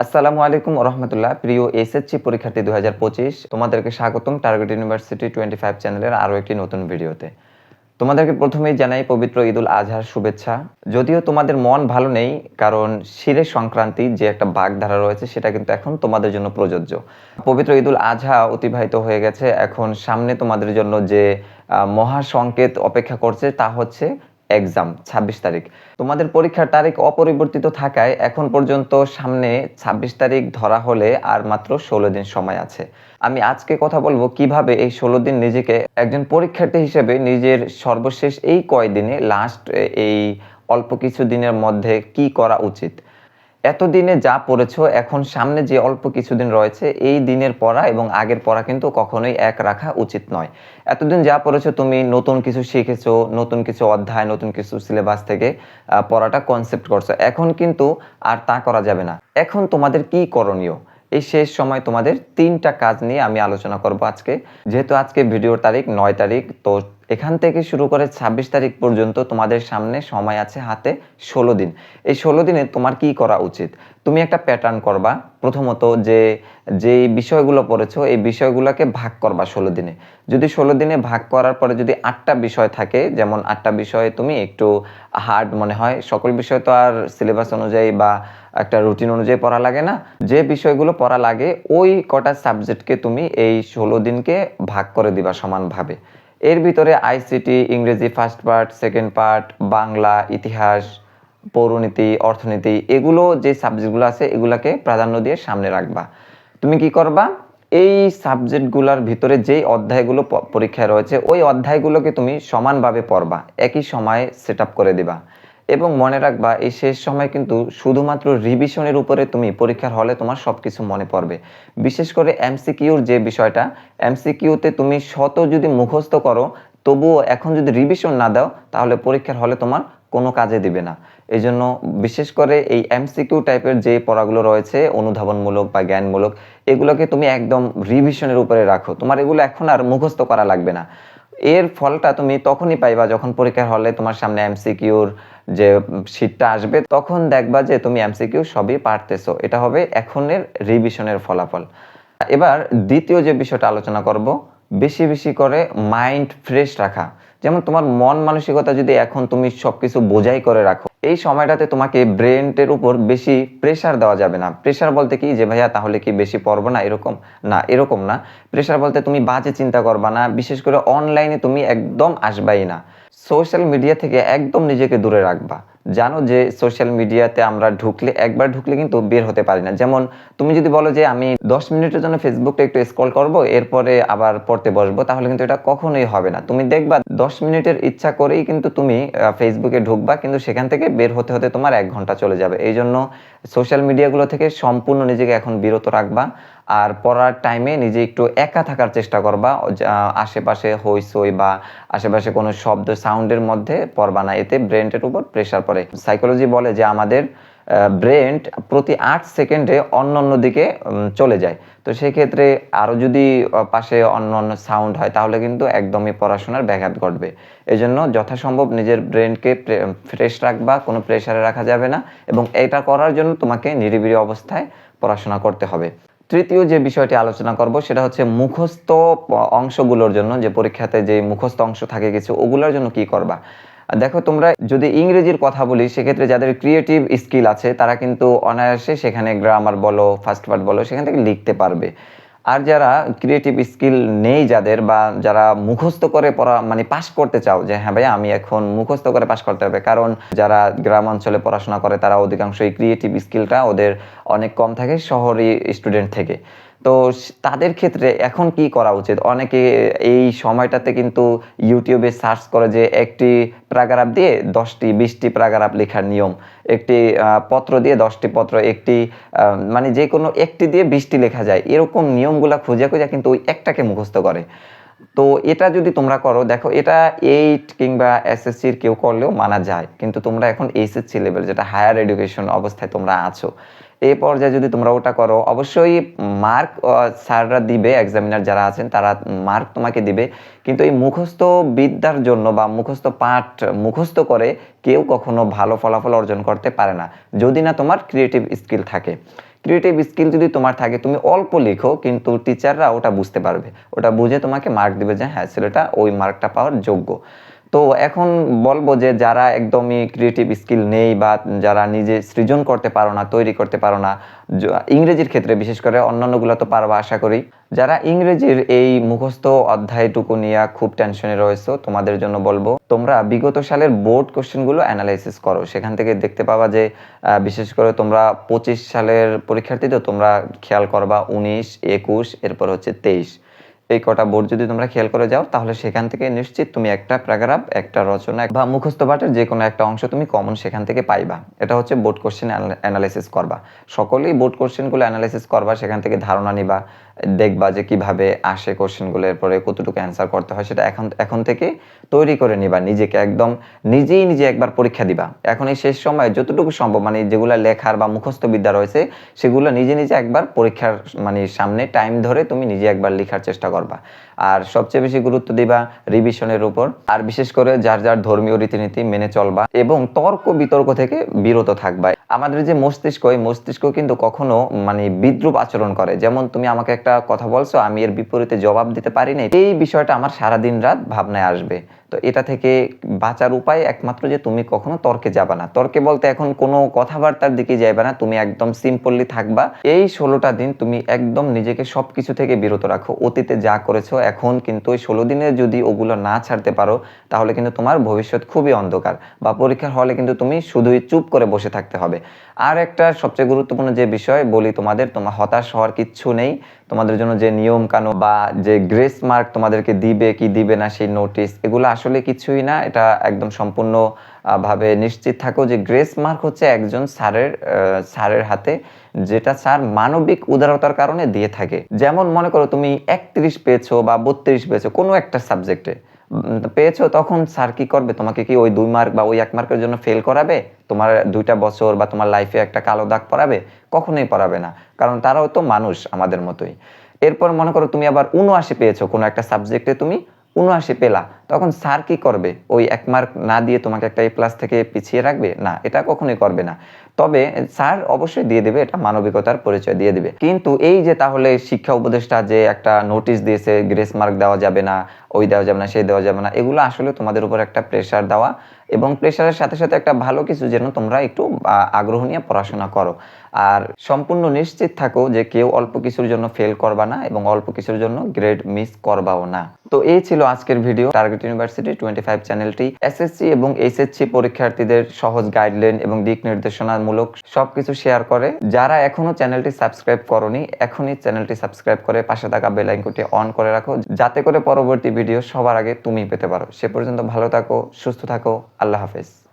আসসালামু আলাইকুম রহমতুল্লাহ প্রিয় এসএসসি পরীক্ষার্থী দু তোমাদেরকে স্বাগতম টার্গেট ইউনিভার্সিটি টোয়েন্টি ফাইভ চ্যানেলের আরও একটি নতুন ভিডিওতে। তোমাদেরকে প্রথমেই জানাই পবিত্র ঈদুল আজহার শুভেচ্ছা। যদিও তোমাদের মন ভালো নেই কারণ শিরে সংক্রান্তি যে একটা বাগধারা রয়েছে সেটা কিন্তু এখন তোমাদের জন্য প্রযোজ্য। পবিত্র ঈদুল আজহা অতিবাহিত হয়ে গেছে। এখন সামনে তোমাদের জন্য যে আহ, মহা সংকেত অপেক্ষা করছে তা হচ্ছে এক্সাম ছাব্বিশ তারিখ। তোমাদের পরীক্ষার তারিখ অপরিবর্তিত থাকায় এখন পর্যন্ত সামনে ছাব্বিশ তারিখ ধরা হলে আর মাত্র ষোলো দিন সময় আছে। আমি আজকে কথা বলব কীভাবে এই ষোলো দিন নিজেকে একজন পরীক্ষার্থী হিসেবে নিজের সর্বশেষ এই কয়দিনে লাস্ট এই অল্প কিছু দিনের মধ্যে কি করা উচিত। এতদিনে যা পড়েছো, এখন সামনে যে অল্প কিছুদিন রয়েছে, এই দিনের পড়া এবং আগের পড়া কিন্তু কখনোই এক রাখা উচিত নয়। এতদিন যা পড়েছো, তুমি নতুন কিছু শিখেছো, নতুন কিছু অধ্যায়, নতুন কিছু সিলেবাস থেকে পড়াটা কনসেপ্ট করছ। এখন কিন্তু আর তা করা যাবে না। এখন তোমাদের কি করণীয়? এই শেষ সময় তোমাদের তিনটা কাজ নিয়ে আমি আলোচনা করব আজকে। যেহেতু আজকে ভিডিওর তারিখ নয় তারিখ, তো এখান থেকে শুরু করে ছাব্বিশ তারিখ পর্যন্ত তোমাদের সামনে সময় আছে হাতে ষোলো দিন। এই ষোলো দিনে তোমার কি করা উচিত? তুমি একটা প্যাটার্ন করবা। প্রথমত যে যে বিষয়গুলো পড়েছো, এই বিষয়গুলোকে ভাগ করবা ষোলো দিনে। যদি ষোলো দিনে ভাগ করার পরে যদি আটটা বিষয় থাকে, যেমন আটটা বিষয়ে তুমি একটু হার্ড মনে হয়, সকল বিষয় তো আর সিলেবাস অনুযায়ী বা একটা রুটিন অনুযায়ী পড়া লাগে না, যে বিষয়গুলো পড়া লাগে, ওই কটা সাবজেক্টকে তুমি এই ষোলো দিনকে ভাগ করে দিবা সমানভাবে। এর ভিতরে আইসিটি ইংরেজি first part second part Bangla, ইতিহাস, পৌরনীতি, অর্থনীতি, এগুলো যে সাবজেক্টগুলো আছে, এগুলাকে প্রাধান্য দিয়ে সামনে রাখবা। তুমি কি করবা? এই সাবজেক্টগুলোর ভিতরে যেই অধ্যায়গুলো পরীক্ষায় রয়েছে, ওই অধ্যায়গুলোকে তুমি সমানভাবে পড়বা, একই সময়ে সেট করে দিবা। এবং মনে রাখবা, এই শেষ সময় কিন্তু শুধুমাত্র রিভিশনের উপরে তুমি পরীক্ষার হলে তোমার সব কিছু মনে পড়বে। বিশেষ করে এমসিকিউর যে বিষয়টা এমসিকিউতে তুমি শত যদি মুখস্থ করো, তবুও এখন যদি রিভিশন না দাও, তাহলে পরীক্ষার হলে তোমার কোনো কাজে দিবে না। এই জন্য বিশেষ করে এই এমসিকিউ টাইপের যে পড়াগুলো রয়েছে, অনুধাবনমূলক বা জ্ঞানমূলক, এগুলোকে তুমি একদম রিভিশনের উপরে রাখো। তোমার এগুলো এখন আর মুখস্থ করা লাগবে না। এর ফলটা তুমি তখনই পাইবা যখন পরীক্ষার হলে তোমার সামনে এমসিকিউর যে শীটটা আসবে, তখন দেখবা যে তুমি এমসিকিউ সবই পারতেছো। এটা হবে এখনের রিভিশনের ফলাফল। এবার দ্বিতীয় যে বিষয়টা আলোচনা করব, বেশি বেশি করে মাইন্ড ফ্রেশ রাখা। যেমন তোমার মন মানসিকতা যদি এখন তুমি সবকিছু বোঝাই করে রাখো, এই সময়টাতে তোমাকে ব্রেনের উপর বেশি প্রেশার দেওয়া যাবে না। প্রেশার বলতে কি যে, ভাইয়া, তাহলে কি বেশি পড়ব না? এরকম না এরকম না। প্রেশার বলতে তুমি বাজে চিন্তা করবা না। বিশেষ করে অনলাইনে তুমি একদম আসবাই না। সোশ্যাল মিডিয়া থেকে একদম নিজেকে দূরে রাখবা। জানো যে সোশ্যাল মিডিয়াতে আমরা ঢুকলে, একবার ঢুকলে কিন্তু বের হতে পারি না। যেমন তুমি যদি বলো যে আমি দশ মিনিটের জন্য ফেসবুকটা একটু স্ক্রল করব, এরপরে আবার পড়তে বসবো, তাহলে কিন্তু এটা কখনোই হবে না। তুমি দেখবা দশ মিনিটের ইচ্ছা করেই কিন্তু তুমি ফেসবুকে ঢুকবা, কিন্তু সেখান থেকে বের হতে হতে তোমার এক ঘণ্টা চলে যাবে। এই জন্য সোশ্যাল মিডিয়াগুলো থেকে সম্পূর্ণ নিজেকে এখন বিরত রাখবা। আর পড়ার টাইমে নিজে একটু একা থাকার চেষ্টা করবা। আশেপাশে হইসই বা আশেপাশে কোনো শব্দ সাউন্ডের মধ্যে পড়বা না। এতে ব্রেনের উপর প্রেশার পড়ে। সাইকোলজি বলে যে আমাদের ব্রেন প্রতি আট সেকেন্ডে অন্য অন্য দিকে চলে যায়। তো সেক্ষেত্রে আরও যদি পাশে অন্য অন্য সাউন্ড হয়, তাহলে কিন্তু একদমই পড়াশোনার ব্যাঘাত ঘটবে। এই জন্য যথাসম্ভব নিজের ব্রেনকে ফ্রেশ রাখবা, কোনো প্রেশারে রাখা যাবে না। এবং এটা করার জন্য তোমাকে নিরিবিলি অবস্থায় পড়াশোনা করতে হবে। তৃতীয় যে বিষয়টি আলোচনা করব, সেটা হচ্ছে মুখস্থ অংশগুলোর জন্য, যে পরীক্ষাতে যে মুখস্থ অংশ থাকে কিছু, ওগুলোর জন্য কি করবা? দেখো, তোমরা যদি ইংরেজির কথা বলি, সেক্ষেত্রে যাদের ক্রিয়েটিভ স্কিল আছে, তারা কিন্তু অনায়াসে সেখানে গ্রামার বলো ফার্স্ট পার্ট বলো, সেখান থেকে লিখতে পারবে। আর যারা ক্রিয়েটিভ স্কিল নেই যাদের বা যারা মুখস্থ করে পড়া মানে পাশ করতে চাও যে হ্যাঁ ভাই আমি এখন মুখস্থ করে পাশ করতে হবে। কারণ যারা গ্রাম অঞ্চলে পড়াশোনা করে, তারা অধিকাংশই ক্রিয়েটিভ স্কিলটা ওদের অনেক কম থাকে শহরে স্টুডেন্ট থেকে। তো তাদের ক্ষেত্রে এখন কি করা উচিত? অনেকে এই সময়টাতে কিন্তু ইউটিউবে সার্চ করে যে একটি প্যারাগ্রাফ দিয়ে দশটি, বিশটি প্যারাগ্রাফ লেখার নিয়ম, একটি পত্র দিয়ে দশটি পত্র, একটি মানে যে কোনো একটি দিয়ে বিশটি লেখা যায়। এরকম নিয়মগুলো খুঁজে খুঁজে কিন্তু ওই একটাকে মুখস্থ করে। তো এটা যদি তোমরা করো, দেখো এটা এইট কিংবা এসএসসির কেউ করলেও মানা যায়। কিন্তু তোমরা এখন এইচএসসি লেভেল যেটা হায়ার এডুকেশন অবস্থায় তোমরা আছো। এই পর্যায়ে যদি তোমরা ওটা করো, অবশ্যই মার্ক স্যাররা দিবে এক্সামিনার যারা আছেন, তারা মার্ক তোমাকে দিবে। কিন্তু এই মুখস্থ বিদ্যার জন্য বা মুখস্থ পাঠ মুখস্থ করে কেউ কখনো ভালো ফলাফল অর্জন করতে পারে না, যদি না তোমার ক্রিয়েটিভ স্কিল থাকে। ক্রিয়েটিভ স্কিল যদি তোমার থাকে, তুমি অল্প লিখো, কিন্তু টিচাররা ওটা বুঝতে পারবে। ওটা বুঝে তোমাকে মার্ক দিবে যে হ্যাঁ ছেলেটা ওই মার্কটা পাওয়ার যোগ্য। তো এখন বলব যে যারা একদমই ক্রিয়েটিভ স্কিল নেই বা যারা নিজে সৃজন করতে পারো না, তৈরি করতে পারো না ইংরেজির ক্ষেত্রে বিশেষ করে অন্যান্যগুলো তো পারবা আশা করি। যারা ইংরেজির এই মুখস্থ অধ্যায়টুকু নিয়ে খুব টেনশনে রয়েছে, তোমাদের জন্য বলব, তোমরা বিগত সালের বোর্ড কোশ্চেনগুলো অ্যানালাইসিস করো। সেখান থেকে দেখতে পাবা যে বিশেষ করে তোমরা পঁচিশ সালের পরীক্ষার্থী তো তোমরা খেয়াল করবা, উনিশ, একুশ, এরপর হচ্ছে তেইশ। এই কটা বোর্ড যদি তোমরা খেয়াল করে যাও, তাহলে সেখান থেকে নিশ্চিত তুমি একটা প্যারাগ্রাফ, একটা রচনা বা মুখস্থ পাঠের যে কোনো একটা অংশ তুমি কমন সেখান থেকে পাইবা। এটা হচ্ছে বোর্ড কোশ্চেন অ্যানালাইসিস করবা। সকলেই বোর্ড কোশ্চেনগুলো অ্যানালাইসিস করবা, সেখান থেকে ধারণা নিবা। দেখবা যে কীভাবে আসে কোশ্চেনগুলো এরপরে কতটুকু অ্যান্সার করতে হয় সেটা এখন এখন থেকে তৈরি করে নিবা, নিজেকে একদম নিজেই নিজে একবার পরীক্ষা দিবা। এখন এই শেষ সময় যতটুকু সম্ভব মানে যেগুলো লেখার বা মুখস্থ বিদ্যা রয়েছে, সেগুলো নিজে নিজে একবার পরীক্ষার মানে সামনে টাইম ধরে তুমি নিজে একবার লেখার চেষ্টা করবা। আর সবচেয়ে বেশি গুরুত্ব দিবা রিভিশনের উপর। আর বিশেষ করে যার যার ধর্মীয় রীতিনীতি মেনে চলবা এবং তর্ক বিতর্ক থেকে বিরত থাকবা। আমাদের যে মস্তিষ্ক, এই মস্তিষ্ক কিন্তু কখনো মানে বিদ্রুপ আচরণ করে। যেমন তুমি আমাকে একটা কথা বলছো, আমি এর বিপরীতে জবাব দিতে পারি না এই বিষয়টা আমার সারা দিন রাত ভাবনায় আসবে। তো এটা থেকে বাঁচার উপায় একমাত্র যে তুমি কখনো তর্কে যাবে না। তর্কে বলতে এখন কোনো কথাবার্তার দিকে যাইবে না, তুমি একদম সিম্পলি থাকবা। এই ষোলোটা দিন তুমি একদম নিজেকে সবকিছু থেকে বিরত রাখো। অতীতে যা করেছ, এখন কিন্তু ওই ষোলো দিনে যদি ওগুলো না ছাড়তে পারো, তাহলে কিন্তু তোমার ভবিষ্যৎ খুবই অন্ধকার বা পরীক্ষার হলে কিন্তু তুমি শুধুই চুপ করে বসে থাকতে হবে। আর একটা সবচেয়ে গুরুত্বপূর্ণ যে বিষয় বলি তোমাদের, তোমার হতাশ হওয়ার কিচ্ছু নেই। তোমাদের জন্য যে নিয়ম কানুন বা যে গ্রেস মার্ক তোমাদেরকে দিবে কি দিবে না সেই নোটিশ এগুলো আসলে কিছুই না, এটা একদম সম্পূর্ণ ভাবে নিশ্চিত থাকো যে গ্রেস মার্ক হচ্ছে একজন স্যারের স্যারের হাতে, যেটা স্যার মানবিক উদারতার কারণে দিয়ে থাকে। যেমন মনে করো তুমি একত্রিশ পেয়েছ বা বত্রিশ পেয়েছ কোনো একটা সাবজেক্টে পেয়েছ তখন স্যার কি করবে? তোমাকে কি ওই দুই মার্ক বা ওই এক মার্কের জন্য ফেল করাবে? তোমার দুইটা বছর বা তোমার লাইফে একটা কালো দাগ পড়াবে কখনোই পড়াবে না, কারণ তারাও তো মানুষ আমাদের মতোই। এরপর মনে করো তুমি আবার উনআশি পেয়েছ কোনো একটা সাবজেক্টে তুমি উনআশি পেলা, তখন স্যার কি করবে? ওই এক মার্ক না দিয়ে তোমাকে একটা এ প্লাস থেকে পিছিয়ে রাখবে? না, এটা কখনোই করবে না। তবে স্যার অবশ্যই দিয়ে দেবে, এটা মানবিকতার পরিচয় দিয়ে দিবে। কিন্তু এই যে তাহলে শিক্ষা উপদেষ্টা যে একটা নোটিশ দিয়েছে গ্রেস মার্ক দেওয়া যাবে না, ওই দেওয়া যাবে না, সেই দেওয়া যাবে না, এগুলো আসলে তোমাদের উপর একটা প্রেশার দেওয়া এবং প্রেশারের সাথে সাথে একটা ভালো কিছু যেন তোমরা একটু আগ্রহ নিয়ে পড়াশোনা করো। আর সম্পূর্ণ নিশ্চিত থাকো যে কেউ অল্প কিছুর জন্য ফেল করবা না এবং অল্প কিছুর জন্য গ্রেড মিস করবাও না। তো এই ছিল আজকের video target university twenty five চ্যানেলটি এসএসসি এবং এইচএসসি পরীক্ষার্থীদের সহজ গাইডলাইন এবং দিক নির্দেশনামূলক সবকিছু শেয়ার করে। যারা এখনও চ্যানেলটি সাবস্ক্রাইব করনি, এখনই চ্যানেলটি সাবস্ক্রাইব করে পাশে থাকা বেল আইকনটি অন করে রাখো। যাতে করে পরবর্তী ভিডিও সবার আগে তুমি পেতে পারো। সে পর্যন্ত ভালো থাকো, সুস্থ থাকো। আল্লাহ হাফেজ।